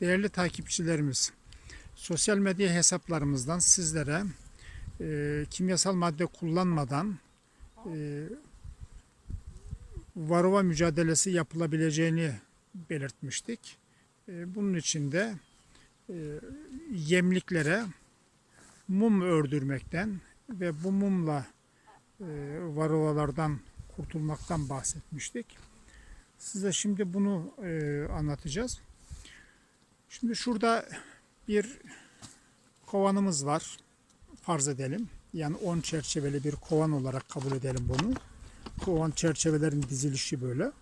Değerli takipçilerimiz, sosyal medya hesaplarımızdan sizlere e, kimyasal madde kullanmadan e, varroa mücadelesi yapılabileceğini belirtmiştik. E, bunun için de e, yemliklere mum ördürmekten ve bu mumla e, varroalardan kurtulmaktan bahsetmiştik. Size şimdi bunu e, anlatacağız. Şimdi şurada bir kovanımız var. Farz edelim. Yani 10 çerçeveli bir kovan olarak kabul edelim bunu. Kovan çerçevelerin dizilişi böyle.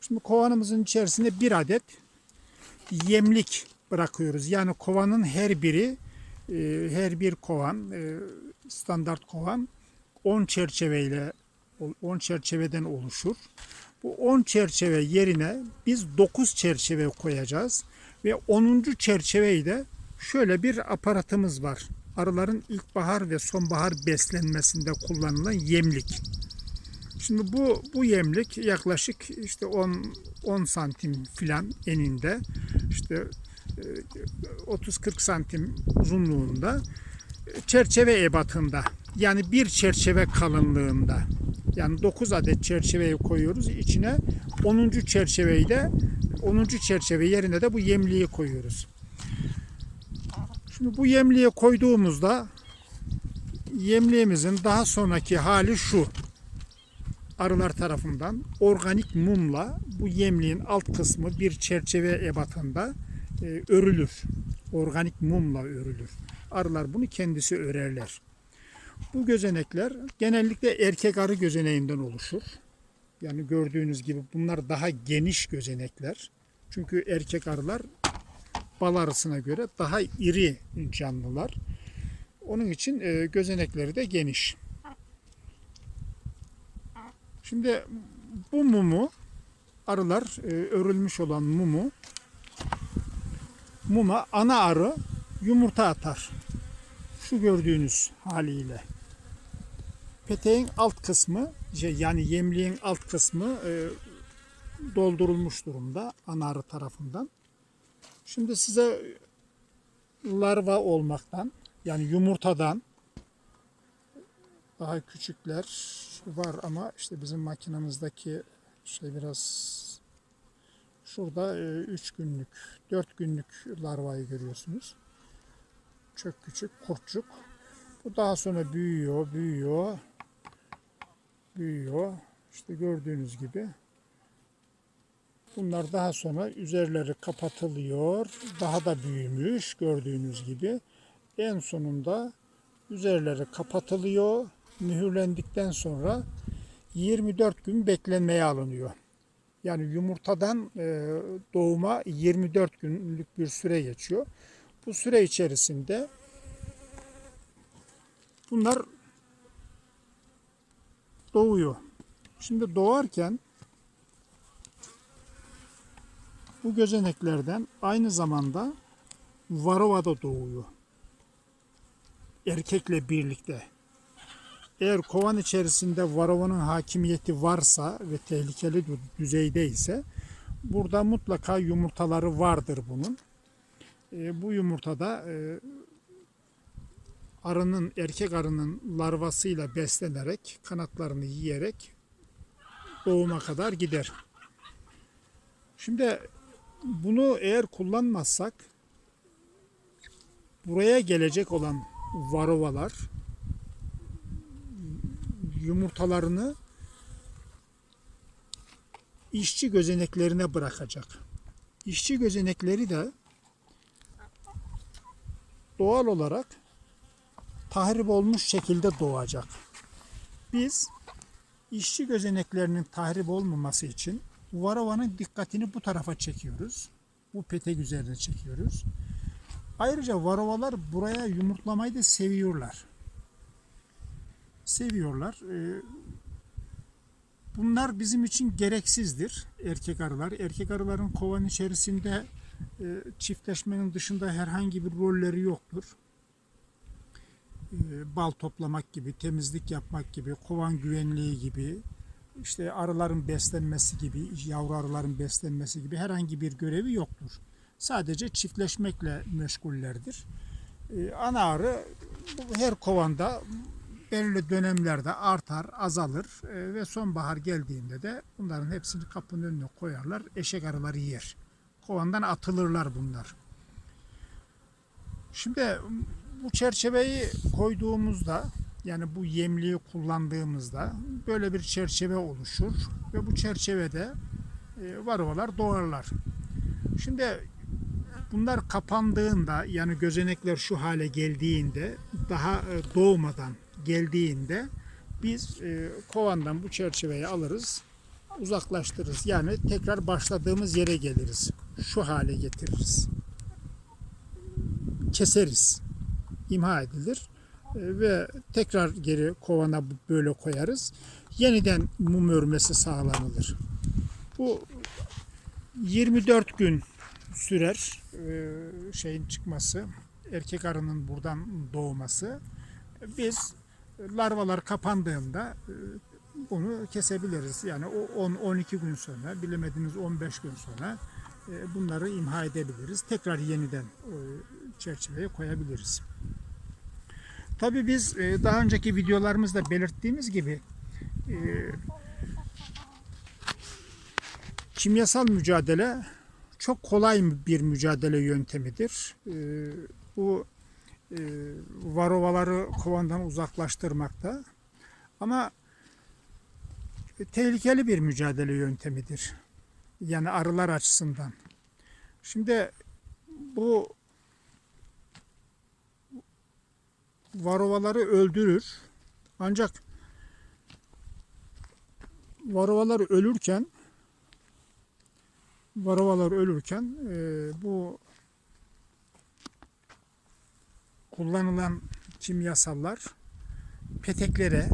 Şimdi kovanımızın içerisinde bir adet yemlik bırakıyoruz. Yani kovanın her biri e, her bir kovan e, standart kovan 10 çerçeveyle 10 çerçeveden oluşur. Bu 10 çerçeve yerine biz 9 çerçeve koyacağız ve 10. çerçeveyi de şöyle bir aparatımız var. Arıların ilkbahar ve sonbahar beslenmesinde kullanılan yemlik. Şimdi bu bu yemlik yaklaşık işte 10 10 santim filan eninde işte e, 30-40 santim uzunluğunda e, çerçeve ebatında yani bir çerçeve kalınlığında yani 9 adet çerçeveyi koyuyoruz içine 10. çerçeveyi de 10. çerçeve yerine de bu yemliği koyuyoruz. Şimdi bu yemliğe koyduğumuzda yemliğimizin daha sonraki hali şu. Arılar tarafından organik mumla bu yemliğin alt kısmı bir çerçeve ebatında e, örülür. Organik mumla örülür. Arılar bunu kendisi örerler. Bu gözenekler genellikle erkek arı gözeneğinden oluşur. Yani gördüğünüz gibi bunlar daha geniş gözenekler. Çünkü erkek arılar bal arısına göre daha iri canlılar. Onun için e, gözenekleri de geniş. Şimdi bu mumu arılar e, örülmüş olan mumu muma ana arı yumurta atar. Şu gördüğünüz haliyle. Peteğin alt kısmı şey, yani yemliğin alt kısmı e, doldurulmuş durumda ana arı tarafından. Şimdi size larva olmaktan yani yumurtadan daha küçükler var ama işte bizim makinamızdaki şey biraz şurada 3 günlük 4 günlük larvayı görüyorsunuz. Çok küçük kurtçuk. Bu daha sonra büyüyor, büyüyor, büyüyor. İşte gördüğünüz gibi Bunlar daha sonra üzerleri kapatılıyor. Daha da büyümüş gördüğünüz gibi. En sonunda üzerleri kapatılıyor. Mühürlendikten sonra 24 gün beklenmeye alınıyor. Yani yumurtadan e, doğuma 24 günlük bir süre geçiyor. Bu süre içerisinde bunlar doğuyor. Şimdi doğarken Bu gözeneklerden aynı zamanda varova da doğuyor. Erkekle birlikte. Eğer kovan içerisinde varovanın hakimiyeti varsa ve tehlikeli düzeyde ise burada mutlaka yumurtaları vardır bunun. E, bu yumurtada e, arının erkek arının larvasıyla beslenerek kanatlarını yiyerek doğuma kadar gider. Şimdi bunu eğer kullanmazsak buraya gelecek olan varovalar yumurtalarını işçi gözeneklerine bırakacak. İşçi gözenekleri de doğal olarak tahrip olmuş şekilde doğacak. Biz işçi gözeneklerinin tahrip olmaması için Varovanın dikkatini bu tarafa çekiyoruz. Bu petek üzerine çekiyoruz. Ayrıca varovalar buraya yumurtlamayı da seviyorlar. Seviyorlar. Ee, bunlar bizim için gereksizdir erkek arılar. Erkek arıların kovan içerisinde e, çiftleşmenin dışında herhangi bir rolleri yoktur. Ee, bal toplamak gibi, temizlik yapmak gibi, kovan güvenliği gibi, işte arıların beslenmesi gibi, yavru arıların beslenmesi gibi herhangi bir görevi yoktur. sadece çiftleşmekle meşgullerdir. E, ana arı her kovanda belirli dönemlerde artar, azalır e, ve sonbahar geldiğinde de bunların hepsini kapının önüne koyarlar. Eşek arıları yer. Kovandan atılırlar bunlar. Şimdi bu çerçeveyi koyduğumuzda yani bu yemliği kullandığımızda böyle bir çerçeve oluşur ve bu çerçevede e, varroalar doğarlar. Şimdi bunlar kapandığında yani gözenekler şu hale geldiğinde daha e, doğmadan geldiğinde biz e, kovandan bu çerçeveyi alırız uzaklaştırırız. Yani tekrar başladığımız yere geliriz. Şu hale getiririz. Keseriz. imha edilir ve tekrar geri kovana böyle koyarız. Yeniden mum örmesi sağlanılır. Bu 24 gün sürer e, şeyin çıkması, erkek arının buradan doğması. Biz larvalar kapandığında e, bunu kesebiliriz. Yani o 10-12 gün sonra, bilemediğiniz 15 gün sonra e, bunları imha edebiliriz. Tekrar yeniden e, çerçeveye koyabiliriz. Tabii biz e, daha önceki videolarımızda belirttiğimiz gibi e, kimyasal mücadele çok kolay bir mücadele yöntemidir. E, bu varovaları kovandan uzaklaştırmakta. Ama tehlikeli bir mücadele yöntemidir. Yani arılar açısından. Şimdi bu varovaları öldürür. Ancak varovalar ölürken varovalar ölürken e, bu kullanılan kimyasallar peteklere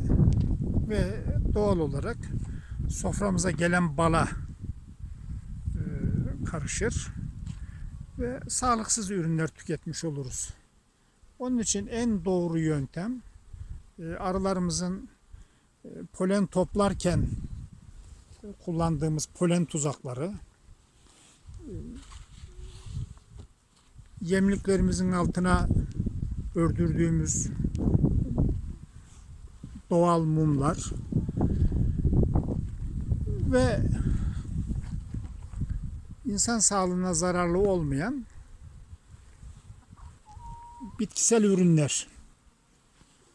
ve doğal olarak soframıza gelen bala e, karışır ve sağlıksız ürünler tüketmiş oluruz. Onun için en doğru yöntem e, arılarımızın e, polen toplarken kullandığımız polen tuzakları e, yemliklerimizin altına ördürdüğümüz doğal mumlar ve insan sağlığına zararlı olmayan bitkisel ürünler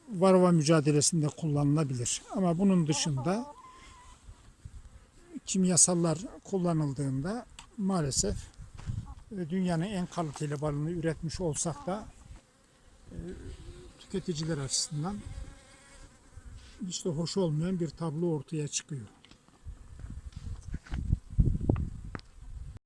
varroa mücadelesinde kullanılabilir. Ama bunun dışında kimyasallar kullanıldığında maalesef e, dünyanın en kaliteli balını üretmiş olsak da e, tüketiciler açısından hiç de hoş olmayan bir tablo ortaya çıkıyor.